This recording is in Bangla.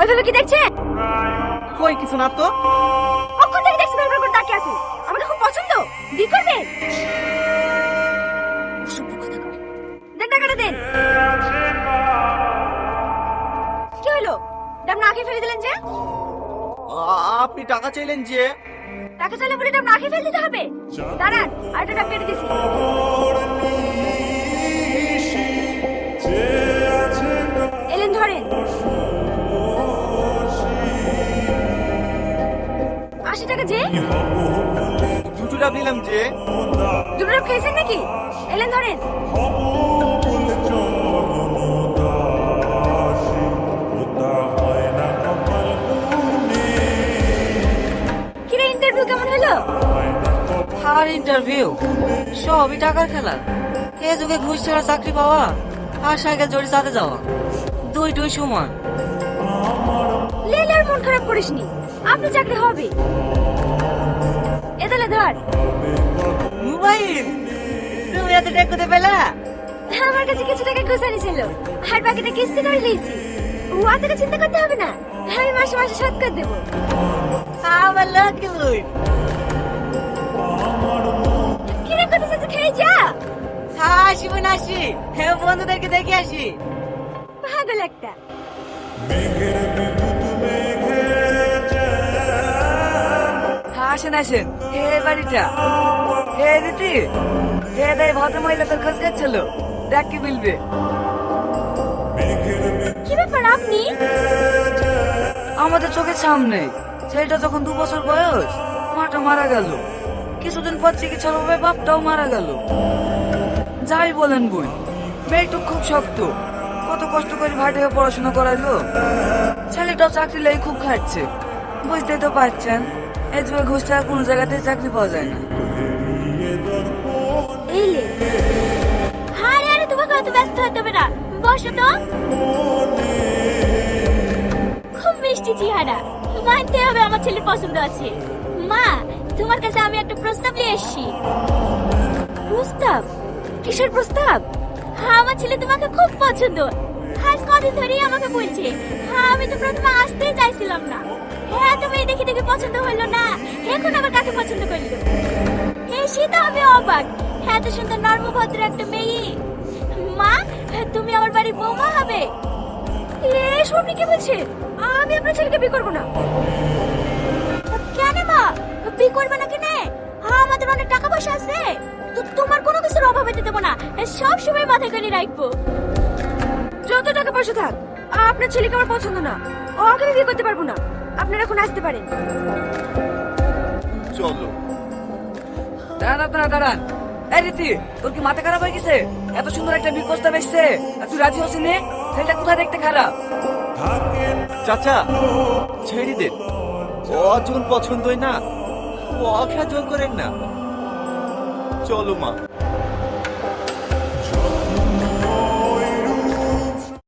ওইভাবে কি দেখছে? কই কিছু না তো। কখন থেকে দেখছি ভেরভের করে তাকিয়ে আছে। আমাকে খুব পছন্দ। বি করবে? দেন টাকাটা দেন। কি হলো? ডাব না খেয়ে ফেলে দিলেন যে? আপনি টাকা চাইলেন যে। টাকা চাইলে বলে ডাব না খেয়ে ফেলে দিতে হবে। দাঁড়ান আরেকটা ডাব কেটে দিছি। আশি টাকা যে? দুটো ডাব নিলাম যে। দুটো ডাব খেয়েছেন নাকি? এলেন ধরেন। কিরে ইন্টারভিউ কেমন হলো? আর ইন্টারভিউ সবই টাকার খেলা। এ যুগে ঘুষ ছাড়া চাকরি পাওয়া আর সাইকেল জড়ি চাঁদে যাওয়া। দুই দুই সমান। লেলে আর মন খারাপ করিসনি। আপনি চাকরি হবে। এদালে ধর। মোবাইল? তুমি এত টাকা কোথায় পেলা? আমার কাছে কিছু টাকা গোছানি ছিল। আর বাকিটা কিস্তি করে নিয়েছি। ও আপনাকে চিন্তা করতে হবে না। আমি মাসে মাসে শোধ করে দেবো। আমার লাকি বই কিরে কথা চাচ্ছে খেয়ে যা। আসি বোন আসি হ্যাঁ বন্ধুদেরকে দেখে আসি। পাগল একটা। আসেন আসেন। হে বাড়িটা। হে দিদি হে দেয় ভদ্র মহিলা তোর খোঁজ করছিল দেখ কি বলবে। কি ব্যাপার আপনি? আমাদের চোখের সামনে। ছেলেটা যখন দু বছর বয়স মাটা মারা গেল। কিছুদিন পর চিকিৎসার অভাবে বাপটাও মারা গেল। যাই বলেন বই মেয়েটা খুব শক্ত। কত কষ্ট করে ভাটে পড়াশোনা করাইলো ছেলেটাও চাকরি লেগে খুব খাচ্ছে বুঝতেই তো পারছেন। এই যুগে ঘুষ ছাড়া কোনো জায়গাতে চাকরি পাওয়া যায় না। আরে আরে তোমাকে অত ব্যস্ত হতে হবে না। বসো খুব মিষ্টি চেহারা। মানতে হবে আমার ছেলে পছন্দ আছে। মা, তোমার কাছে আমি একটা প্রস্তাব নিয়ে এসেছি। প্রস্তাব? কিসের প্রস্তাব? হ্যাঁ আমার ছেলে তোমাকে খুব পছন্দ। আজ কদিন ধরেই আমাকে বলছে। হ্যাঁ আমি তো প্রথমে আসতেই চাইছিলাম না। হ্যাঁ তুমি দেখে দেখে পছন্দ হলো না। এখন আবার কাকে পছন্দ করল? এসে তো আমি অবাক। এত সুন্দর নর্মভদ্র একটা মেয়ে। মা, তুমি আমার বাড়ির বৌমা হবে? এসব আপনি কি বলছেন আমি আপনার ছেলেকে বিয়ে করব না। কেন মা? বিয়ে করবে না কেন? আমাদের অনেক টাকা পয়সা আছে। তো তোমার কোনো কিছুর অভাব হতে দেবো না। সব সময় মাথায় করে রাখব। যত টাকা পয়সা থাক, আপনার ছেলেকে আমার পছন্দ না। ওকে বিয়ে করতে পারব না। আপনারা এখন আসতে পারেন। চলো। দাঁড়ান আপনারা দাঁড়ান এই রীতি তোর কি মাথা খারাপ হয়ে গেছে? এত সুন্দর একটা প্রস্তাব এসছে। আর তুই রাজি হচ্ছিস নে? ছেলেটা কোথায় দেখতে খারাপ? চাচা ছেড়ে দেন ও যখন পছন্দই না। আর জোর করেন না। চলো মা।